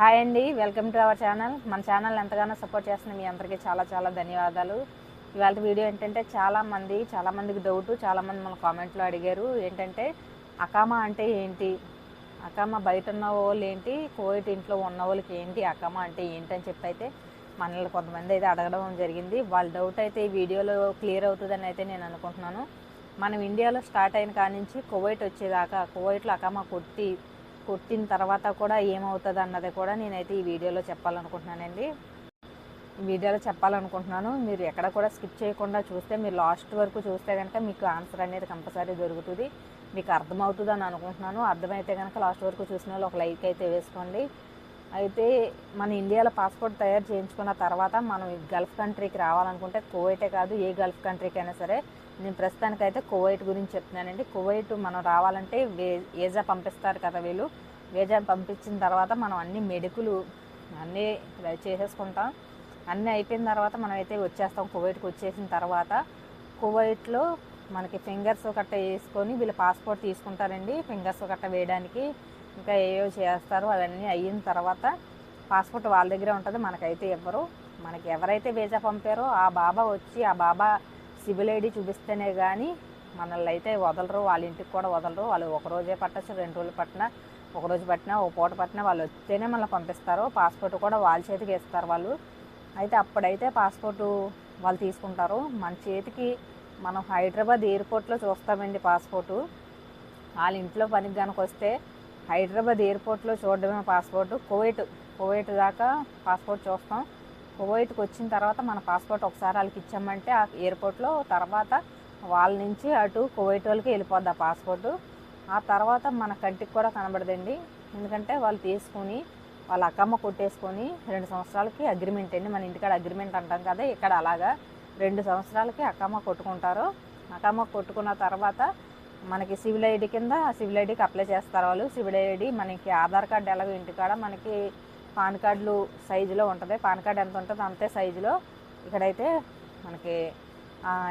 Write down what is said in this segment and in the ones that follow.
Hi అండి welcome to our channel మన channel ఎంతగానో సపోర్ట్ చేస్తున్న మీ అందరికీ చాలా చాలా ధన్యవాదాలు. ఇవాళ వీడియో ఏంటంటే చాలామంది చాలామందికి డౌట్ చాలామంది మన కామెంట్లో అడిగారు. ఏంటంటే అకామా అంటే ఏంటి? అకామా బయట ఉన్న వాళ్ళు ఏంటి? కోవిడ్ ఇంట్లో ఉన్న వాళ్ళకి ఏంటి? అకామా అంటే ఏంటి అని చెప్పి అయితే మనల్ని కొంతమంది అయితే అడగడం జరిగింది. వాళ్ళ డౌట్ అయితే ఈ వీడియోలో క్లియర్ అవుతుందని అయితే నేను అనుకుంటున్నాను. మనం ఇండియాలో స్టార్ట్ అయిన కానించి నుంచి కువైట్ వచ్చేదాకా కువైట్లో అకామా కొట్టి కొట్టిన తర్వాత కూడా ఏమవుతుంది అన్నది కూడా నేనైతే ఈ వీడియోలో చెప్పాలనుకుంటున్నానండి. ఈ వీడియోలో చెప్పాలనుకుంటున్నాను. మీరు ఎక్కడ కూడా స్కిప్ చేయకుండా చూస్తే మీరు లాస్ట్ వరకు చూస్తే కనుక మీకు ఆన్సర్ అనేది కంపల్సరీ దొరుకుతుంది. మీకు అర్థమవుతుంది అని అనుకుంటున్నాను. అర్థమైతే కనుక లాస్ట్ వరకు చూసిన వాళ్ళు ఒక లైక్ అయితే వేసుకోండి. అయితే మన ఇండియాలో పాస్పోర్ట్ తయారు చేయించుకున్న తర్వాత మనం గల్ఫ్ కంట్రీకి రావాలనుకుంటే కువైటే కాదు ఏ గల్ఫ్ కంట్రీకి అయినా సరే నేను ప్రస్తుతానికైతే కువైట్ గురించి చెప్తున్నానండి. కువైట్ మనం రావాలంటే వే ఏజా పంపిస్తారు కదా వీళ్ళు. వేజా పంపించిన తర్వాత మనం అన్ని మెడికులు అన్నీ చేసేసుకుంటాం. అన్నీ అయిపోయిన తర్వాత మనం అయితే వచ్చేస్తాం కువైట్కి వచ్చేసిన తర్వాత. కువైట్లో మనకి ఫింగర్స్ కట్ట వేసుకొని వీళ్ళు పాస్పోర్ట్ తీసుకుంటారండి. ఫింగర్స్ కట్ట వేయడానికి ఇంకా ఏవో చేస్తారు అవన్నీ అయిన తర్వాత పాస్పోర్ట్ వాళ్ళ దగ్గరే ఉంటుంది మనకైతే ఇవ్వరు. మనకి ఎవరైతే వీజా పంపారో ఆ బాబా వచ్చి ఆ బాబా సిబిల్ ఐడి చూపిస్తేనే కానీ మనల్ని అయితే వదలరు వాళ్ళ ఇంటికి కూడా వదలరు. వాళ్ళు ఒక రోజే పట్టచ్చు రెండు రోజులు పట్టినా ఒక రోజు పట్టినా ఒక పూట పట్టినా వాళ్ళు వస్తేనే మనల్ని పంపిస్తారు. పాస్పోర్ట్ కూడా వాళ్ళ చేతికి ఇస్తారు వాళ్ళు. అయితే అప్పుడైతే పాస్పోర్టు వాళ్ళు తీసుకుంటారు. మన చేతికి మనం హైదరాబాద్ ఎయిర్పోర్ట్లో చూస్తామండి పాస్పోర్టు. వాళ్ళ ఇంట్లో పనికి కనుక వస్తే హైదరాబాద్ ఎయిర్పోర్ట్లో చూడడమే పాస్పోర్టు. కువైట్ కువైట్ దాకా పాస్పోర్ట్ చూస్తాం. కువైట్కి వచ్చిన తర్వాత మన పాస్పోర్ట్ ఒకసారి వాళ్ళకి ఇచ్చామంటే ఆ ఎయిర్పోర్ట్లో తర్వాత వాళ్ళ నుంచి అటు కువైట్ వాళ్ళకి వెళ్ళిపోద్ది ఆ పాస్పోర్టు. ఆ తర్వాత మన కంటికి కూడా కనబడదండి. ఎందుకంటే వాళ్ళు తీసుకొని వాళ్ళ అక్కమ్మ కొట్టేసుకొని రెండు సంవత్సరాలకి అగ్రిమెంట్ అండి. మన ఇంటికాడ అగ్రిమెంట్ అంటాం కదా ఇక్కడ అలాగా రెండు సంవత్సరాలకి అక్కమ్మ కొట్టుకుంటారు. అక్కమ్మ కొట్టుకున్న తర్వాత మనకి సివిల్ ఐడి కింద సివిల్ ఐడికి అప్లై చేస్తారు వాళ్ళు. సివిల్ ఐడి మనకి ఆధార్ కార్డు ఎలాగో ఇంటికాడ మనకి పాన్ కార్డులు సైజులో ఉంటుంది. పాన్ కార్డు ఎంత ఉంటుందో అంతే సైజులో ఇక్కడైతే మనకి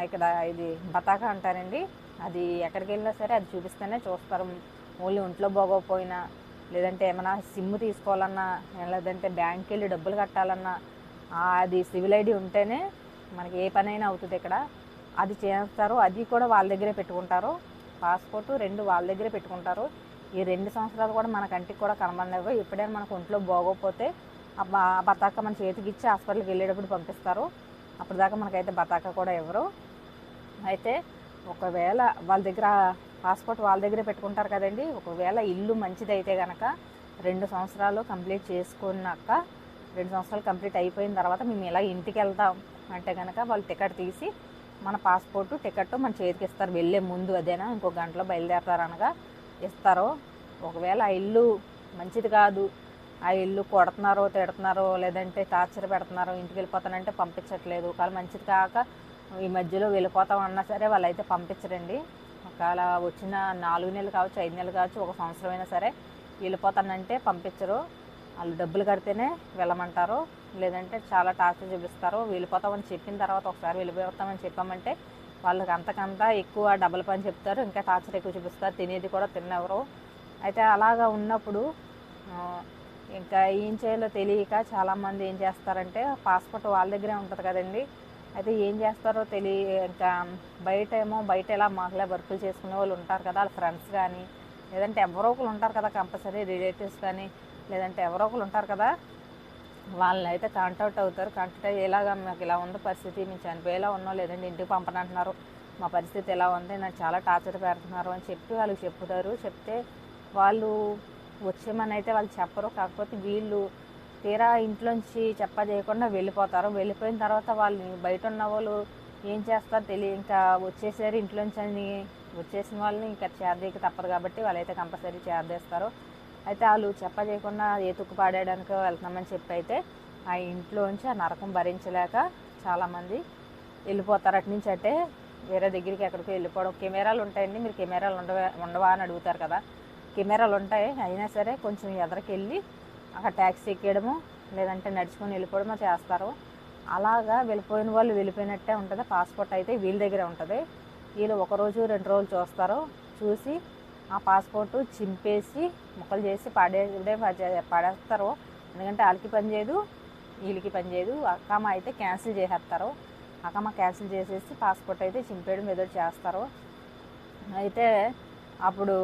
ఇక్కడ ఇది బతాక అంటారండి. అది ఎక్కడికి వెళ్ళినా సరే అది చూపిస్తేనే చూస్తారు. ఓన్లీ ఒంట్లో బాగోకపోయినా లేదంటే ఏమైనా సిమ్ తీసుకోవాలన్నా లేదంటే బ్యాంక్కి వెళ్ళి డబ్బులు కట్టాలన్నా అది సివిల్ ఐడి ఉంటేనే మనకి ఏ పనైనా అవుతుంది ఇక్కడ. అది చేస్తారు. అది కూడా వాళ్ళ దగ్గరే పెట్టుకుంటారు. పాస్పోర్టు రెండు వాళ్ళ దగ్గరే పెట్టుకుంటారు. ఈ రెండు సంవత్సరాలు కూడా మన కంటికి కూడా కనబడలేవు ఎప్పుడైనా మనకు ఒంట్లో బాగోకపోతే ఆ బతాక మన చేతికి ఇచ్చి హాస్పిటల్కి వెళ్ళేటప్పుడు పంపిస్తారు. అప్పుడు దాకా మనకైతే బతాక కూడా ఇవ్వరు. అయితే ఒకవేళ వాళ్ళ దగ్గర పాస్పోర్ట్ వాళ్ళ దగ్గరే పెట్టుకుంటారు కదండి. ఒకవేళ ఇల్లు మంచిదైతే కనుక రెండు సంవత్సరాలు కంప్లీట్ చేసుకున్నాక రెండు సంవత్సరాలు కంప్లీట్ అయిపోయిన తర్వాత మేము ఇలా ఇంటికి వెళ్తాం అంటే కనుక వాళ్ళు టికెట్ తీసి మన పాస్పోర్టు టికెట్ మన చేతికి ఇస్తారు. వెళ్ళే ముందు అదేనా ఇంకో గంటలో బయలుదేరతారు అనగా ఇస్తారు? ఒకవేళ ఆ ఇల్లు మంచిది కాదు ఆ ఇల్లు కొడుతున్నారో తిడుతున్నారో లేదంటే టార్చర్ పెడుతున్నారో ఇంటికి వెళ్ళిపోతానంటే పంపించట్లేదు. ఒకవేళ మంచిది కాక ఈ మధ్యలో వెళ్ళిపోతాం అన్నా సరే వాళ్ళు అయితే పంపించరండి. ఒకవేళ వచ్చిన నాలుగు నెలలు కావచ్చు ఐదు నెలలు కావచ్చు ఒక సంవత్సరం అయినా సరే వెళ్ళిపోతానంటే పంపించరు. వాళ్ళు డబ్బులు కడితేనే వెళ్ళమంటారు. లేదంటే చాలా టార్చర్ చూపిస్తారు. వెళ్ళిపోతామని చెప్పిన తర్వాత ఒకసారి వెళ్ళిపోతామని చెప్పామంటే వాళ్ళకి అంతకంతా ఎక్కువ డబల్ పని చెప్తారు ఇంకా టార్చర్ ఎక్కువ చూపిస్తారు. తినేది కూడా తిన్నెవరు. అయితే అలాగా ఉన్నప్పుడు ఇంకా ఏం చేయాలో తెలియక చాలామంది ఏం చేస్తారంటే పాస్పోర్ట్ వాళ్ళ దగ్గరే ఉంటుంది కదండి. అయితే ఏం చేస్తారో తెలియ ఇంకా బయట ఏమో బయట ఎలా మాకులే వర్కులు చేసుకునే వాళ్ళు ఉంటారు కదా వాళ్ళ ఫ్రెండ్స్ కానీ లేదంటే ఎవరో ఒకరు ఉంటారు కదా కంపల్సరీ రిలేటివ్స్ కానీ లేదంటే ఎవరో ఒకరు ఉంటారు కదా వాళ్ళని అయితే కాంటాక్ట్ అవుతారు. కాంటాక్ట్ అయ్యి ఎలాగా మాకు ఇలా ఉంది పరిస్థితి. మేము చనిపోయేలా ఉన్నాం. లేదంటే ఇంటికి పంపనంటున్నారు. మా పరిస్థితి ఎలా ఉంది? నాకు చాలా టార్చర్ పెడుతున్నారు అని చెప్పి వాళ్ళకి చెప్తారు. చెప్తే వాళ్ళు వచ్చేమని అయితే వాళ్ళు చెప్పరు. కాకపోతే వీళ్ళు తీరా ఇంట్లోంచి చెప్ప చేయకుండా వెళ్ళిపోతారు. వెళ్ళిపోయిన తర్వాత వాళ్ళు బయట ఉన్న వాళ్ళు ఏం చేస్తారో తెలియ ఇంకా వచ్చేసారు ఇంట్లోంచి అని వచ్చేసిన వాళ్ళని ఇంకా చేరదీయక తప్పదు కాబట్టి వాళ్ళైతే కంపల్సరీ చేరదేస్తారు. అయితే వాళ్ళు చెప్ప చేయకుండా ఏతుక్కు పాడేయడానికి వెళ్తున్నామని చెప్పి అయితే ఆ ఇంట్లోంచి ఆ నరకం భరించలేక చాలామంది వెళ్ళిపోతారు. అటు నుంచి అంటే వేరే దగ్గరికి ఎక్కడికి వెళ్ళిపోవడం. కెమెరాలు ఉంటాయండి. మీరు కెమెరాలు ఉండవా ఉండవా అని అడుగుతారు కదా. కెమెరాలు ఉంటాయి. అయినా సరే కొంచెం ఎదరికి వెళ్ళి అక్కడ ట్యాక్సీ ఎక్కేయడము లేదంటే నడుచుకొని వెళ్ళిపోవడమో చేస్తారు. అలాగా వెళ్ళిపోయిన వాళ్ళు వెళ్ళిపోయినట్టే ఉంటుంది. పాస్పోర్ట్ అయితే వీళ్ళ దగ్గర ఉంటుంది. వీళ్ళు ఒక రోజు రెండు రోజులు చూస్తారు. చూసి ఆ పాస్పోర్ట్ చింపేసి ముక్కలు చేసి పాడే పడేస్తారు. ఎందుకంటే వాళ్ళకి పని చేయదు వీళ్ళకి పని చేయదు. అక్కమ్మ అయితే క్యాన్సిల్ చేసేస్తారు. అక్కమ్మ క్యాన్సిల్ చేసేసి పాస్పోర్ట్ అయితే చింపేయడం ఏదో చేస్తారు. అయితే అప్పుడు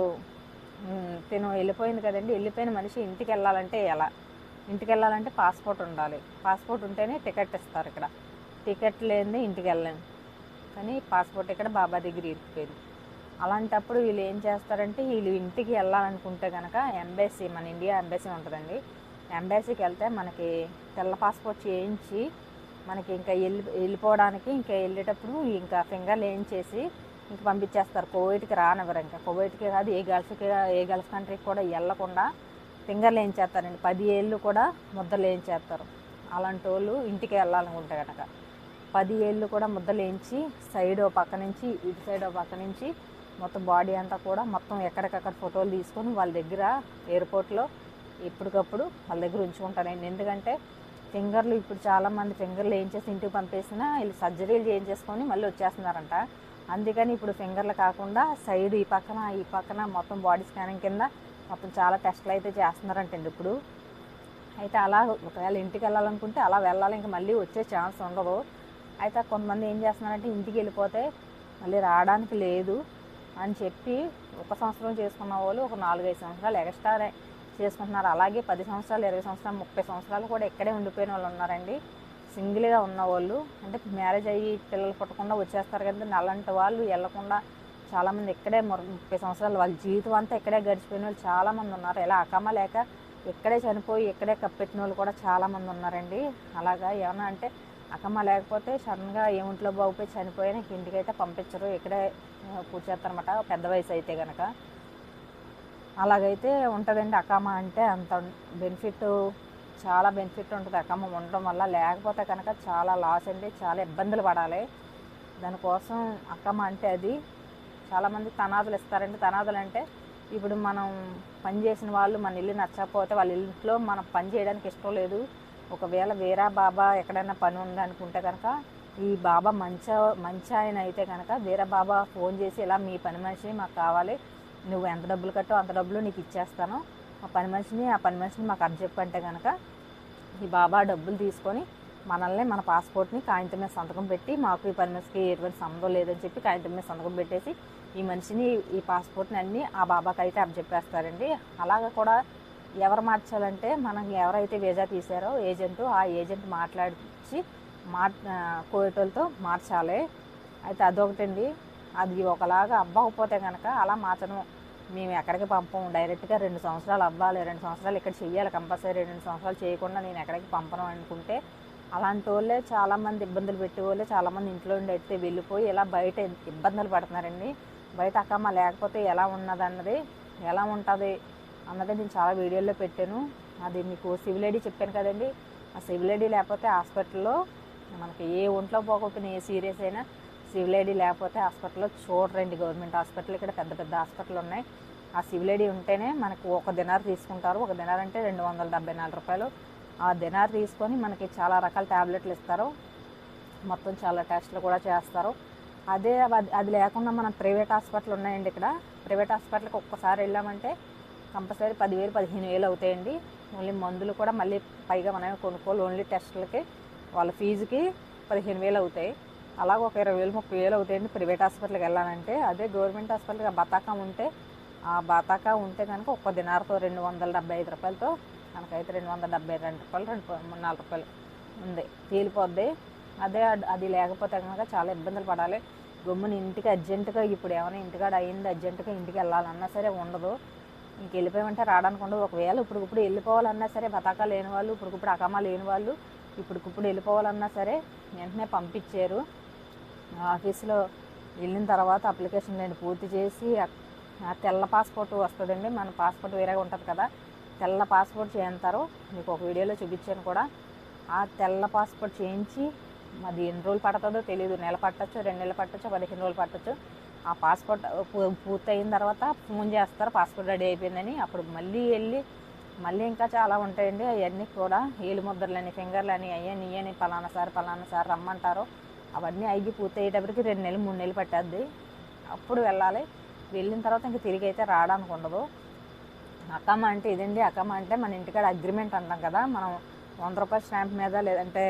తిను వెళ్ళిపోయింది కదండి. వెళ్ళిపోయిన మనిషి ఇంటికి వెళ్ళాలంటే ఎలా? ఇంటికి వెళ్ళాలంటే పాస్పోర్ట్ ఉండాలి. పాస్పోర్ట్ ఉంటేనే టికెట్ ఇస్తారు ఇక్కడ. టికెట్ లేనిదే ఇంటికి వెళ్ళలేము కానీ పాస్పోర్ట్ ఇక్కడ బాబా దగ్గర ఇరికిపోయింది. అలాంటప్పుడు వీళ్ళు ఏం చేస్తారంటే వీళ్ళు ఇంటికి వెళ్ళాలనుకుంటే కనుక ఎంబెసీ మన ఇండియా ఎంబెసీ ఉంటుందండి. ఎంబెసీకి వెళ్తే మనకి తెల్ల పాస్పోర్ట్ చేయించి మనకి ఇంకా వెళ్ళి వెళ్ళిపోవడానికి ఇంకా వెళ్ళేటప్పుడు ఇంకా ఫింగర్లు ఏం చేసి ఇంకా పంపించేస్తారు. కోవిడ్కి రానివ్వరు ఇంకా. కోవిడ్కి కాదు ఏ గల్ఫ్కి ఏ గల్ఫ్ కంట్రీకి కూడా వెళ్ళకుండా ఫింగర్లు చేస్తారండి పది ఏళ్ళు కూడా ముద్దలు వేయించేస్తారు అలాంటి వాళ్ళు ఇంటికి వెళ్ళాలనుకుంటే కనుక పది ఏళ్ళు కూడా ముద్దలేంచి వేయించి సైడ్ పక్క నుంచి ఇటు సైడ్ పక్క నుంచి మొత్తం బాడీ అంతా కూడా మొత్తం ఎక్కడికక్కడ ఫోటోలు తీసుకొని వాళ్ళ దగ్గర ఎయిర్పోర్ట్లో ఎప్పటికప్పుడు వాళ్ళ దగ్గర ఉంచుకుంటానండి ఎందుకంటే ఫింగర్లు ఇప్పుడు చాలామంది ఫింగర్లు వేయించేసి ఇంటికి పంపేసినా వీళ్ళు సర్జరీలు చేయించేసుకొని మళ్ళీ వచ్చేస్తున్నారంట. అందుకని ఇప్పుడు ఫింగర్లు కాకుండా సైడ్ ఈ పక్కన ఈ పక్కన మొత్తం బాడీ స్కానింగ్ కింద మొత్తం చాలా టెస్ట్లు అయితే చేస్తున్నారంటండి ఇప్పుడు. అయితే అలా ఒకవేళ ఇంటికి వెళ్ళాలనుకుంటే అలా వెళ్ళాలి. ఇంకా మళ్ళీ వచ్చే ఛాన్స్ ఉండదు అయితే కొంతమంది ఏం చేస్తున్నారంటే ఇంటికి వెళ్ళిపోతే మళ్ళీ రావడానికి లేదు. అని చెప్పి ఒక సంవత్సరం చేసుకున్న వాళ్ళు ఒక నాలుగైదు సంవత్సరాలు ఎక్స్ట్రా చేసుకుంటున్నారు. అలాగే పది సంవత్సరాలు ఇరవై సంవత్సరాలు ముప్పై సంవత్సరాలు కూడా ఇక్కడే ఉండిపోయిన వాళ్ళు ఉన్నారండి. సింగిల్గా ఉన్న వాళ్ళు. అంటే మ్యారేజ్ అయ్యి పిల్లలు పుట్టకుండా వచ్చేస్తారు కదండి. అలాంటి వాళ్ళు వెళ్ళకుండా చాలామంది ఇక్కడే ముప్పై సంవత్సరాలు వాళ్ళ జీవితం అంతా ఇక్కడే గడిచిపోయిన వాళ్ళు చాలామంది ఉన్నారు. ఇలా అకమ లేక ఇక్కడే చనిపోయి ఇక్కడే కప్పెట్టిన వాళ్ళు కూడా చాలామంది ఉన్నారండి. అలాగా ఏమన్నా అంటే అక్కమ్మ లేకపోతే సడన్గా ఏమింట్లో బాగుపోయి చనిపోయిన ఇంటికి అయితే పంపించరు. ఇక్కడే కూర్చేస్తారనమాట పెద్ద వయసు అయితే కనుక అలాగైతే ఉంటుందండి అక్కమ్మ అంటే అంత బెనిఫిట్ చాలా బెనిఫిట్ ఉంటుంది అక్కమ్మ ఉండడం వల్ల. లేకపోతే కనుక చాలా లాస్ అండి చాలా ఇబ్బందులు పడాలి. దానికోసం అక్కమ్మ అంటే అది చాలామంది తనాదులు ఇస్తారండి. తనాదులు అంటే ఇప్పుడు మనం పని చేసిన వాళ్ళు మన ఇల్లు నచ్చకపోతే వాళ్ళ ఇంట్లో మనం పని చేయడానికి ఇష్టం లేదు. ఒకవేళ వేరే బాబా ఎక్కడైనా పని ఉందనుకుంటే కనుక ఈ బాబా మంచి మంచి ఆయన అయితే కనుక వేరే బాబా ఫోన్ చేసి ఇలా మీ పని మనిషి మాకు కావాలి నువ్వు ఎంత డబ్బులు కట్టో అంత డబ్బులు నీకు ఇచ్చేస్తాను ఆ పని మనిషిని ఆ పని మనిషిని మాకు అర్థం అంటే కనుక ఈ బాబా డబ్బులు తీసుకొని మనల్ని మన పాస్పోర్ట్ని కాగితం మీద సంతకం పెట్టి మాకు ఈ పని మనిషికి ఎటువంటి సంబంధం లేదని చెప్పి కాగితం మీద సంతకం పెట్టేసి ఈ మనిషిని ఈ పాస్పోర్ట్ని అన్నీ ఆ బాబాకి అయితే అప్పచెప్పేస్తారండి. అలాగ కూడా ఎవరు మార్చాలంటే మనం ఎవరైతే వీజా తీసారో ఏజెంట్ ఆ ఏజెంట్ మాట్లాడించి మా కోయటోళ్ళతో మార్చాలి. అయితే అదొకటండి. అది ఒకలాగా అవ్వకపోతే కనుక అలా మార్చడం. మేము ఎక్కడికి పంపం. డైరెక్ట్గా రెండు సంవత్సరాలు అవ్వాలి. రెండు సంవత్సరాలు ఇక్కడ చెయ్యాలి కంపల్సరీ. రెండు సంవత్సరాలు చేయకుండా నేను ఎక్కడికి పంపను అనుకుంటే అలాంటి వాళ్ళే చాలామంది ఇబ్బందులు పెట్టే వాళ్ళే చాలామంది ఇంట్లో ఉండి అయితే వెళ్ళిపోయి ఇలా బయట ఇబ్బందులు పడుతున్నారండి. బయట అక్కమ్మ లేకపోతే ఎలా ఉన్నది అన్నది ఎలా ఉంటుంది? అన్నది నేను చాలా వీడియోల్లో పెట్టాను. అది మీకు సివిల్ ఐడి చెప్పాను కదండి. ఆ సివిల్ ఐడి లేకపోతే హాస్పిటల్లో మనకి ఏ ఒంట్లో పోకపోయినా ఏ సీరియస్ అయినా సివిల్ ఐడి లేకపోతే హాస్పిటల్లో చూడరండి. గవర్నమెంట్ హాస్పిటల్ ఇక్కడ పెద్ద పెద్ద హాస్పిటల్ ఉన్నాయి. ఆ సివిల్ ఐడి ఉంటేనే మనకు ఒక దినార్ తీసుకుంటారు. ఒక దినార్ అంటే రెండు వందల డెబ్బై నాలుగు రూపాయలు. ఆ దినార్ తీసుకొని మనకి చాలా రకాల ట్యాబ్లెట్లు ఇస్తారు. మొత్తం చాలా టెస్ట్లు కూడా చేస్తారు. అదే అది అది లేకుండా మన ప్రైవేట్ హాస్పిటల్ ఉన్నాయండి ఇక్కడ. ప్రైవేట్ హాస్పిటల్కి ఒక్కసారి వెళ్ళామంటే కంపల్సరీ పదివేలు పదిహేను వేలు అవుతాయండి. ఓన్లీ మందులు కూడా మళ్ళీ పైగా మనమే కొనుక్కోవాలి. ఓన్లీ టెస్టులకి వాళ్ళ ఫీజుకి పదిహేను వేలు అవుతాయి. అలాగ ఒక ఇరవై వేలు ముప్పై వేలు అవుతాయండి ప్రైవేట్ హాస్పిటల్కి వెళ్ళాలంటే. అదే గవర్నమెంట్ హాస్పిటల్కి ఆ బతాకా ఉంటే ఆ బతాకా ఉంటే కనుక ఒక్క దినారతో రెండు వందల డెబ్బై ఐదు రూపాయలతో మనకైతే రెండు వందల డెబ్బై రెండు రూపాయలు రెండు నాలుగు రూపాయలు ఉంది. తేలిపోద్ది. అదే అది లేకపోతే కనుక చాలా ఇబ్బందులు పడాలి. గమ్మున ఇంటికి అర్జెంటుగా ఇప్పుడు ఏమైనా ఇంటికాడ అయింది అర్జెంటుగా ఇంటికి వెళ్ళాలన్నా సరే ఉండదు. ఇంక వెళ్ళిపోయామంటే రావడానికి ఉండదు ఒకవేళ ఇప్పుడుకిప్పుడు ఇప్పుడు వెళ్ళిపోవాలన్నా సరే బతాకా లేని వాళ్ళు ఇప్పుడుకిప్పుడు ఇప్పుడు అకమా లేని వాళ్ళు ఇప్పుడుకిప్పుడు ఇప్పుడు వెళ్ళిపోవాలన్నా సరే వెంటనే పంపించారు. ఆఫీసులో వెళ్ళిన తర్వాత అప్లికేషన్ నేను పూర్తి చేసి ఆ- తెల్ల పాస్పోర్ట్ వస్తుందండి. మన పాస్పోర్ట్ వేరేగా ఉంటుంది కదా. తెల్ల పాస్పోర్ట్ చేయించారు. మీకు ఒక వీడియోలో చూపించాను కూడా. ఆ తెల్ల పాస్పోర్ట్ చేయించి అది ఎన్ని రోజులు పడుతుందో తెలియదు నెల పట్టచ్చు రెండు నెలలు పట్టచ్చు పదిహేను రోజులు పట్టచ్చు. ఆ పాస్పోర్ట్ పూర్తయిన తర్వాత ఫోన్ చేస్తారు పాస్పోర్ట్ రెడీ అయిపోయిందని. అప్పుడు మళ్ళీ వెళ్ళి మళ్ళీ ఇంకా చాలా ఉంటాయండి. అవన్నీ కూడా ఏలు ముద్రలని ఫింగర్లని అయ్యని ఇయ్యని పలానా సార్ పలానా సార్ రమ్మంటారు. అవన్నీ అయ్యి పూర్తి అయ్యేటప్పటికి రెండు నెలలు మూడు నెలలు పట్టద్ది. అప్పుడు వెళ్ళాలి. వెళ్ళిన తర్వాత ఇంక తిరిగి అయితే రావడానికి ఉండదు. అక్కమ్మ అంటే ఇదండి. అకమ అంటే మన ఇంటికాడ అగ్రిమెంట్ అంటాం కదా. మనం వంద రూపాయల స్టాంప్ మీద లేదంటే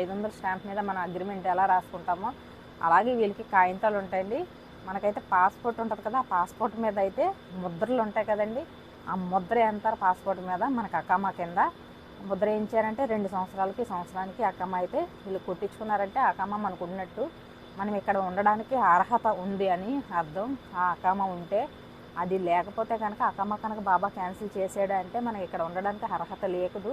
ఐదు వందల స్టాంప్ మీద మన అగ్రిమెంట్ ఎలా రాసుకుంటామో అలాగే వీళ్ళకి కాగితాలు ఉంటాయండి. మనకైతే పాస్పోర్ట్ ఉంటుంది కదా ఆ పాస్పోర్ట్ మీద అయితే ముద్రలు ఉంటాయి కదండి. ఆ ముద్ర అంటారు పాస్పోర్ట్ మీద? మనకు అక్కమ్మ కింద ముద్ర వేయించారంటే రెండు సంవత్సరాలకి సంవత్సరానికి అక్కమ్మ అయితే వీళ్ళు కొట్టించుకున్నారంటే అక్కమ్మ మనకు ఉన్నట్టు మనం ఇక్కడ ఉండడానికి అర్హత ఉంది అని అర్థం. ఆ అక్కమ్మ ఉంటే అది లేకపోతే కనుక అక్కమ్మ కనుక బాబా క్యాన్సిల్ చేసాడు అంటే మనకి ఇక్కడ ఉండడానికి అర్హత లేకదు.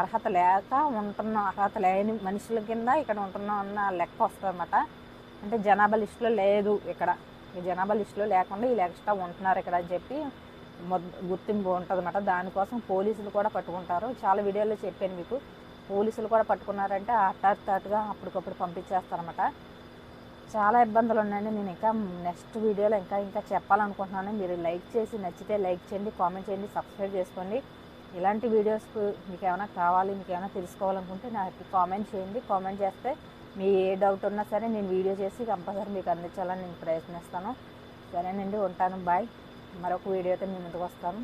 అర్హత లేక ఉంటున్న అర్హత లేని మనుషుల కింద ఇక్కడ ఉంటున్నాం అన్న లెక్క వస్తుంది అంటే జనాభా లిస్టులో లేదు ఇక్కడ. మీ జనాభా లిస్టులో లేకుండా వీళ్ళు ఎక్స్ట్రా ఉంటున్నారు ఇక్కడ అని చెప్పి గుర్తింపు ఉంటుంది దానికోసం పోలీసులు కూడా పట్టుకుంటారు. చాలా వీడియోలో చెప్పాను మీకు. పోలీసులు కూడా పట్టుకున్నారంటే అట్టాటుగా అప్పటికప్పుడు పంపించేస్తారన్నమాట. చాలా ఇబ్బందులు ఉన్నాయండి. నేను ఇంకా నెక్స్ట్ వీడియోలో ఇంకా ఇంకా చెప్పాలనుకుంటున్నాను. మీరు లైక్ చేసి నచ్చితే లైక్ చేయండి కామెంట్ చేయండి సబ్స్క్రైబ్ చేసుకోండి. ఇలాంటి వీడియోస్ మీకు ఏమైనా కావాలి మీకు ఏమైనా తెలుసుకోవాలనుకుంటే నాకు కామెంట్ చేయండి. కామెంట్ చేస్తే మీ ఏ డౌట్ ఉన్నా సరే నేను వీడియో చేసి కంపల్సరీ మీకు అందించాలని నేను ప్రయత్నిస్తాను. సరేనండి ఉంటాను. బాయ్. మరొక వీడియోతో మీ ముందుకు వస్తాను.